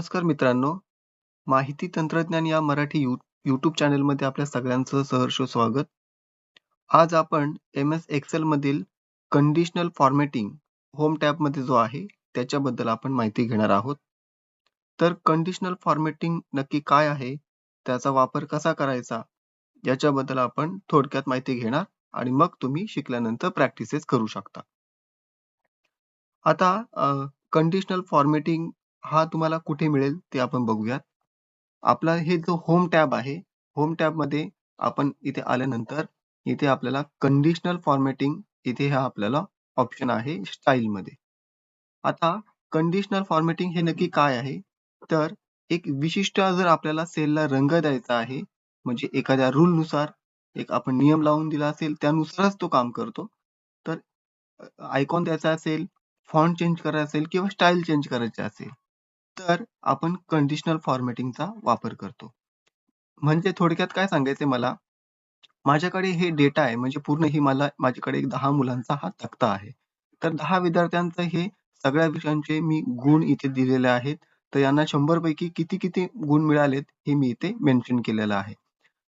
नमस्कार मित्रांनो. माहिती तंत्रज्ञान या मराठी यू यूट्यूब चॅनलमध्ये आपल्या सगळ्यांचं सहर्ष स्वागत. आज आपण एम एस एक्सेल मधील कंडिशनल फॉर्मॅटिंग होम टॅबमध्ये जो आहे त्याच्याबद्दल आपण माहिती घेणार आहोत. तर कंडिशनल फॉर्मॅटिंग नक्की काय आहे त्याचा वापर कसा करायचा याच्याबद्दल आपण थोडक्यात माहिती घेणार आणि मग तुम्ही शिकल्यानंतर प्रॅक्टिसेस करू शकता. आता कंडिशनल फॉर्मॅटिंग हा तुम्हाला कुठे मिळेल ते आपण बघूयात. आपला हे जो होम टॅब आहे होम टॅबमध्ये आपण इथे आल्यानंतर इथे आपल्याला कंडिशनल फॉर्मॅटिंग इथे हा आपल्याला ऑप्शन आहे स्टाईल मध्ये. आता कंडिशनल फॉर्मॅटिंग हे नक्की काय आहे? तर एक विशिष्ट जर आपल्याला सेलला रंग द्यायचा आहे म्हणजे एखाद्या रूल नुसार एक आपण नियम लावून दिला असेल त्यानुसारच तो काम करतो. तर आयकॉन द्यायचा असेल फॉन्ट चेंज करायचा असेल किंवा स्टाईल चेंज करायची असेल तर आपण कंडिशनल फॉर्मॅटिंगचा वापर करतो. म्हणजे थोडक्यात काय सांगायचे मला? माझ्याकडे हे डेटा आहे म्हणजे पूर्ण ही मला माझ्याकडे एक दहा मुलांचा हा तक्ता आहे. तर दहा विद्यार्थ्यांचं हे सगळ्या विषयांचे मी गुण इथे दिलेले आहेत. तर यांना शंभर पैकी किती किती गुण मिळालेत हे मी इथे मेन्शन केलेलं आहे.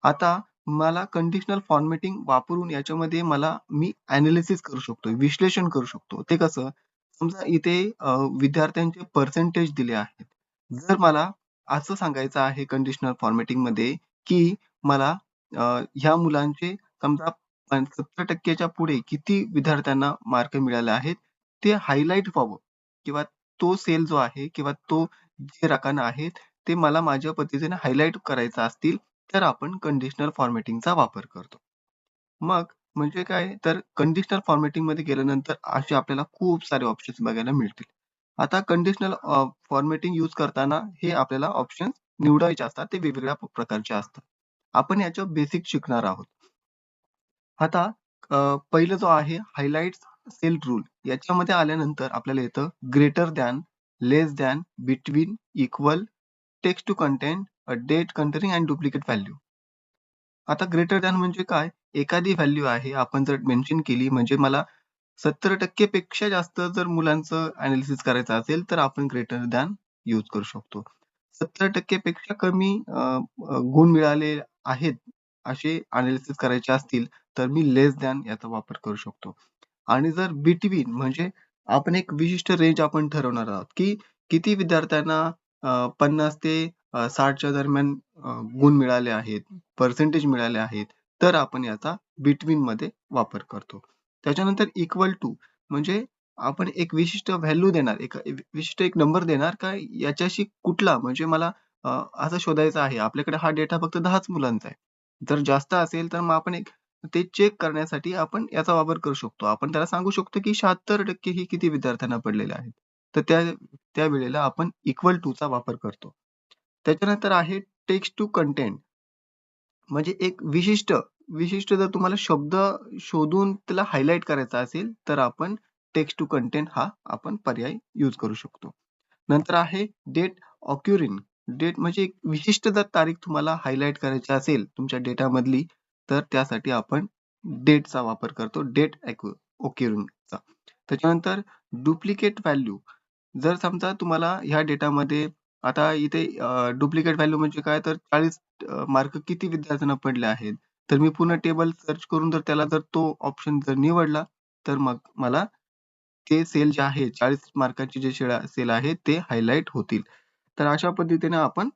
आता मला कंडिशनल फॉर्मॅटिंग वापरून याच्यामध्ये मला मी अनालिसिस करू शकतो विश्लेषण करू शकतो. ते कसं? समजा इथे विद्यार्थ्यांचे पर्सेंटेज दिले आहेत. जर मला असं सांगायचं आहे कंडिशनल फॉर्मॅटिंगमध्ये की मला ह्या मुलांचे समजा सत्तर टक्क्याच्या पुढे किती विद्यार्थ्यांना मार्क मिळाले आहेत ते हायलाइट व्हावं. किंवा तो सेल जो आहे किंवा तो जे रकाना आहेत ते मला माझ्या पद्धतीने हायलाइट करायचा असतील तर आपण कंडिशनल फॉर्मॅटिंगचा वापर करतो. मग म्हणजे काय तर कंडिशनल फॉर्मॅटिंगमध्ये गेल्यानंतर असे आपल्याला खूप सारे ऑप्शन्स बघायला मिळतील. आता कंडिशनल फॉर्मॅटिंग यूज करताना हे आपल्याला ऑप्शन निवडायचे असतात. ते वेगवेगळ्या प्रकारचे असतात. आपण याच्या बेसिक शिकणार आहोत. आता पहिलं जो आहे हायलाइट सेल रूल याच्यामध्ये आल्यानंतर आपल्याला येतं greater than less than between equal text to content date containing and duplicate value आता ग्रेटर दॅन म्हणजे काय? एखादी व्हॅल्यू आहे आपण जर मेन्शन केली म्हणजे मला सत्तर टक्के पेक्षा जास्त जर मुलांचं अनालिसिस करायचं असेल तर आपण ग्रेटर दॅन यूज करू शकतो. सत्तर टक्के पेक्षा कमी गुण मिळाले आहेत असे अनालिसिस करायचे असतील तर मी लेस दॅन याचा वापर करू शकतो. आणि जर बिटवीन म्हणजे आपण एक विशिष्ट रेंज आपण ठरवणार आहोत की किती विद्यार्थ्यांना पन्नास ते साठच्या दरम्यान गुण मिळाले आहेत पर्सेंटेज मिळाले आहेत तर आपण याचा बिटवीन मध्ये वापर करतो. त्याच्यानंतर इक्वल टू म्हणजे आपण एक विशिष्ट व्हॅल्यू देणार एक विशिष्ट एक नंबर देणार का याच्याशी कुठला? म्हणजे मला असं शोधायचं आहे. आपल्याकडे हा डेटा फक्त दहाच मुलांचा आहे. जर जास्त असेल तर मग आपण एक ते चेक करण्यासाठी आपण याचा वापर करू शकतो. आपण त्याला सांगू शकतो की शहात्तर टक्के ही किती विद्यार्थ्यांना पडलेले आहेत. तर त्या त्या वेळेला आपण इक्वल टू चा वापर करतो. त्याच्यानंतर आहे टेक्स्ट टू कंटेंट म्हणजे एक विशिष्ट विशिष्ट जर तुम्हाला शब्द शोधून त्याला हायलाईट करायचा असेल तर आपण टेक्स्ट टू कंटेंट हा आपण पर्याय यूज करू शकतो. नंतर आहे डेट ऑक्युरिन डेट म्हणजे एक विशिष्ट जर तारीख तुम्हाला हायलाईट करायची असेल तुमच्या डेटामधली तर त्यासाठी आपण डेटचा वापर करतो डेट ओक्युरिनचा त्याच्यानंतर डुप्लिकेट व्हॅल्यू जर समजा तुम्हाला ह्या डेटामध्ये आता इथे डुप्लिकेट व्हॅल्यू म्हणजे काय? तर चाळीस मार्क किती विद्यार्थ्यांना पडले आहेत? तर मी पूर्ण टेबल सर्च करून जर त्याला जर तो ऑप्शन जर निवडला तर मग मला ते सेल जे आहे चाळीस मार्काचे जे सेल आहे ते हायलाइट होतील. तर अशा पद्धतीने आपण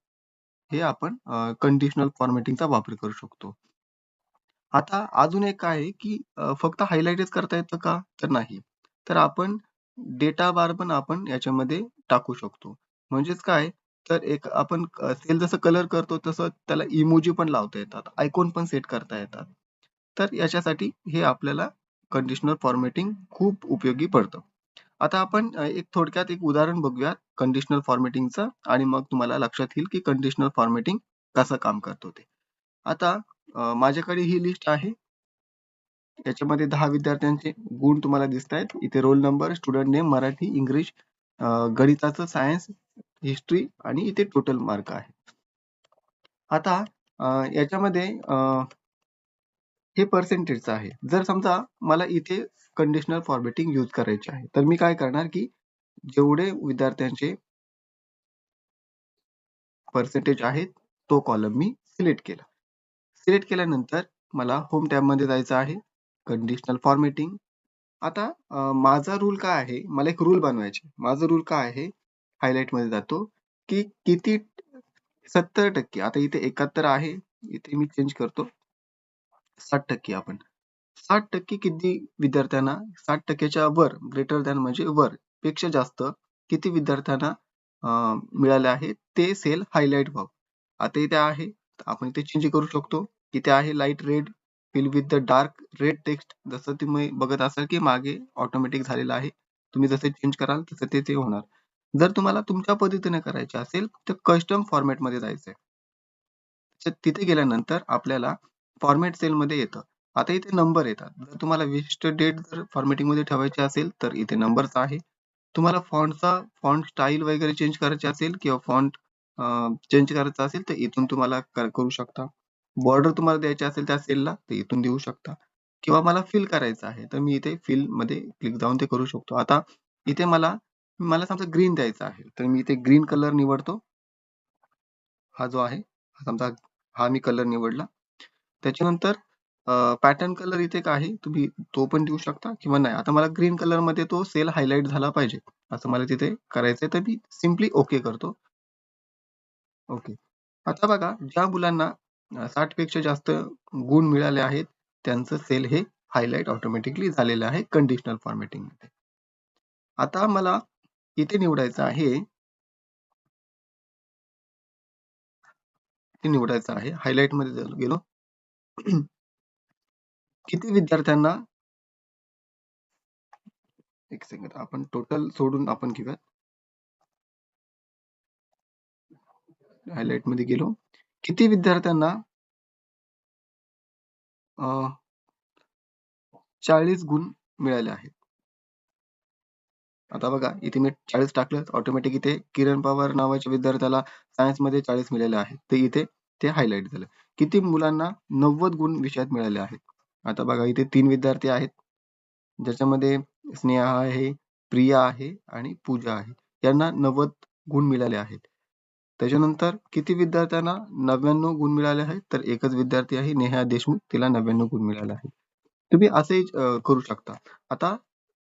हे आपण कंडिशनल फॉर्मॅटिंगचा वापर करू शकतो. आता अजून एक काय आहे की फक्त हायलाइटच करता येतं का? तर नाही. तर आपण डेटा बार पण आपण याच्यामध्ये टाकू शकतो. म्हणजेच काय? तर एक आपण सेल जसं कलर करतो तसं त्याला इमोजी पण लावता येतात. आयकॉन पण सेट करता येतात. तर याच्यासाठी हे आपल्याला कंडिशनर फॉर्मॅटिंग खूप उपयोगी पडतं. आता आपण एक थोडक्यात एक उदाहरण बघूयात कंडिशनल फॉर्मॅटिंगचं आणि मग तुम्हाला लक्षात येईल की कंडिशनल फॉर्मॅटिंग कसं काम करतो ते. आता माझ्याकडे ही लिस्ट आहे. याच्यामध्ये दहा विद्यार्थ्यांचे गुण तुम्हाला दिसत आहेत इथे roll number student name Marathi English गणिताचं सायन्स हिस्ट्री आणि इथे टोटल मार्क आहे. आता याच्यामध्ये हे पर्सेंटेजचं आहे. जर समजा मला इथे कंडिशनल फॉर्मॅटिंग यूज करायचे आहे तर मी काय करणार की जेवढे विद्यार्थ्यांचे पर्सेंटेज आहे तो कॉलम मी सिलेक्ट केला. सिलेक्ट केल्यानंतर मला होम टॅबमध्ये जायचं आहे कंडिशनल फॉर्मेटिंग आता माझा रूल काय आहे? मला एक रूल बनवायचे माझा रूल काय आहे? हायलाइटमध्ये जातो की किती सत्तर टक्के आता इथे एकाहत्तर आहे इथे मी चेंज करतो साठ टक्के आपण. साठ टक्के किती विद्यार्थ्यांना साठ टक्क्याच्या वर ग्रेटर दॅन म्हणजे वर पेक्षा जास्त किती विद्यार्थ्यांना मिळाले आहे ते सेल हायलाइट व्हावं आता इथे आहे आपण इथे चेंज करू शकतो इथे आहे light red fill with the dark red text जसं तुम्ही बघत असाल की मागे ऑटोमॅटिक झालेलं आहे तुम्ही जसे चेंज कराल तसं ते होणार. जर तुम्हाला तुमच्या पद्धतीने करायचे असेल तर कस्टम फॉर्मॅटमध्ये जायचंय. तिथे गेल्यानंतर आपल्याला फॉर्मॅट सेलमध्ये येतं. आता इथे नंबर येतात. जर तुम्हाला विशिष्ट डेट जर फॉर्मॅटिंगमध्ये ठेवायचे असेल तर इथे नंबरचा आहे. तुम्हाला फॉन्टचा फॉन्ट स्टाईल वगैरे चेंज करायचे असेल किंवा फॉन्ट चेंज करायचा असेल तर इथून तुम्हाला करू शकता. बॉर्डर तुम्हाला द्यायची असेल त्या सेलला तर इथून देऊ शकता. किंवा मला फिल करायचं आहे तर मी इथे फिलमध्ये क्लिक जाऊन ते करू शकतो. आता इथे मला मला समजा ग्रीन द्यायचा आहे. तर मी इथे ग्रीन कलर निवडतो. हा जो आहे समजा हा मी कलर निवडला. त्याच्यानंतर पॅटर्न कलर इथे काय आहे तुम्ही तो पण देऊ शकता किंवा नाही. आता मला ग्रीन कलरमध्ये तो सेल हायलाइट झाला पाहिजे. असं मला तिथे करायचंय तर मी सिम्पली ओके करतो. ओके आता बघा ज्या मुलांना साठपेक्षा जास्त गुण मिळाले आहेत त्यांचं सेल हे हायलाइट ऑटोमॅटिकली झालेलं आहे कंडिशनल फॉर्मॅटिंगमध्ये. आता मला इथे निवडायचं आहे. निवडायचं आहे. हायलाइटमध्ये गेलो. किती विद्यार्थ्यांना एक सेकंड आपण टोटल सोडून आपण घेऊयात. हायलाइटमध्ये गेलो. किती विद्यार्थ्यांना चाळीस गुण मिळाले आहेत? आता बघा इथे मी चाळीस टाकलं ऑटोमॅटिक इथे किरण पवार नावाच्या विद्यार्थ्याला सायन्समध्ये चाळीस मिळाले आहेत. तर इथे ते हायलाइट झालं. किती मुलांना नव्वद गुण विषयात मिळाले आहेत? आता बघा इथे तीन विद्यार्थी आहेत. ज्याच्यामध्ये स्नेहा आहे प्रिया आहे आणि पूजा आहे. यांना नव्वद गुण मिळाले आहेत. त्याच्यानंतर किती विद्यार्थ्यांना नव्याण्णव गुण मिळाले आहेत? तर एकच विद्यार्थी आहे नेहा देशमुख. तिला नव्याण्णव गुण मिळाले आहेत. तुम्ही असे करू शकता. आता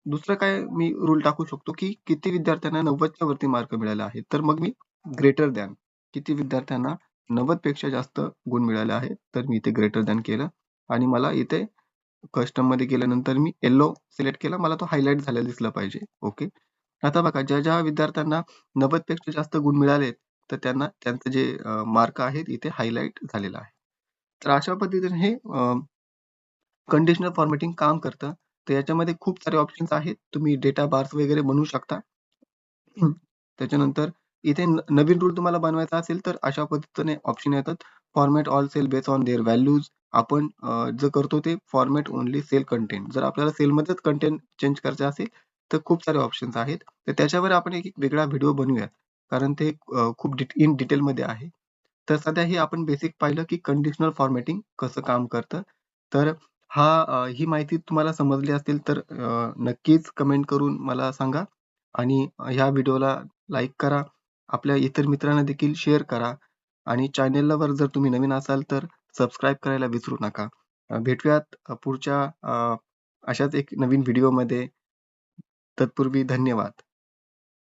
दुसरं काय मी रूल टाकू शकतो की किती विद्यार्थ्यांना नव्वदच्या वरती मार्क मिळाले आहेत? तर मग मी ग्रेटर दॅन किती विद्यार्थ्यांना नव्वदपेक्षा जास्त गुण मिळाले आहेत? तर मी इथे ग्रेटर दॅन केलं. आणि मला इथे कस्टममध्ये गेल्यानंतर मी येल्लो सिलेक्ट केला. मला तो हायलाईट झालेला दिसला पाहिजे. ओके आता बघा ज्या ज्या विद्यार्थ्यांना नव्वदपेक्षा जास्त गुण मिळाले तर त्यांना त्यांचे जे मार्क आहेत इथे हायलाईट झालेला आहे. तर अशा पद्धतीने हे कंडिशनल फॉर्मॅटिंग काम करतं. तर याच्यामध्ये खूप सारे ऑप्शन्स आहेत. तुम्ही डेटा बार्स वगैरे बनवू शकता. त्याच्यानंतर इथे नवीन रूल तुम्हाला बनवायचा असेल तर अशा पद्धतीने ऑप्शन येतात. Format all cell base on their values आपण जे करतो ते फॉर्मॅट ओनली सेल कंटेंट जर आपल्याला सेलमध्येच कंटेंट चेंज करायचे असेल तर खूप सारे ऑप्शन्स आहेत. तर त्याच्यावर आपण एक वेगळा व्हिडिओ बनवूयात. कारण ते खूप इन डिटेल मध्ये आहे. तर सध्या हे आपण बेसिक पाहिलं की कंडिशनल फॉर्मॅटिंग कसं काम करतं. तर हा ही माहिती तुम्हाला समजली असेल तर नक्कीच कमेंट करून मला सांगा आणि ह्या व्हिडिओला लाईक करा. आपल्या इतर मित्रांना देखील शेअर करा आणि चॅनेलवर जर तुम्ही नवीन असाल तर सबस्क्राईब करायला विसरू नका. भेटूयात पुढच्या अशाच एक नवीन व्हिडिओमध्ये तत्पूर्वी धन्यवाद.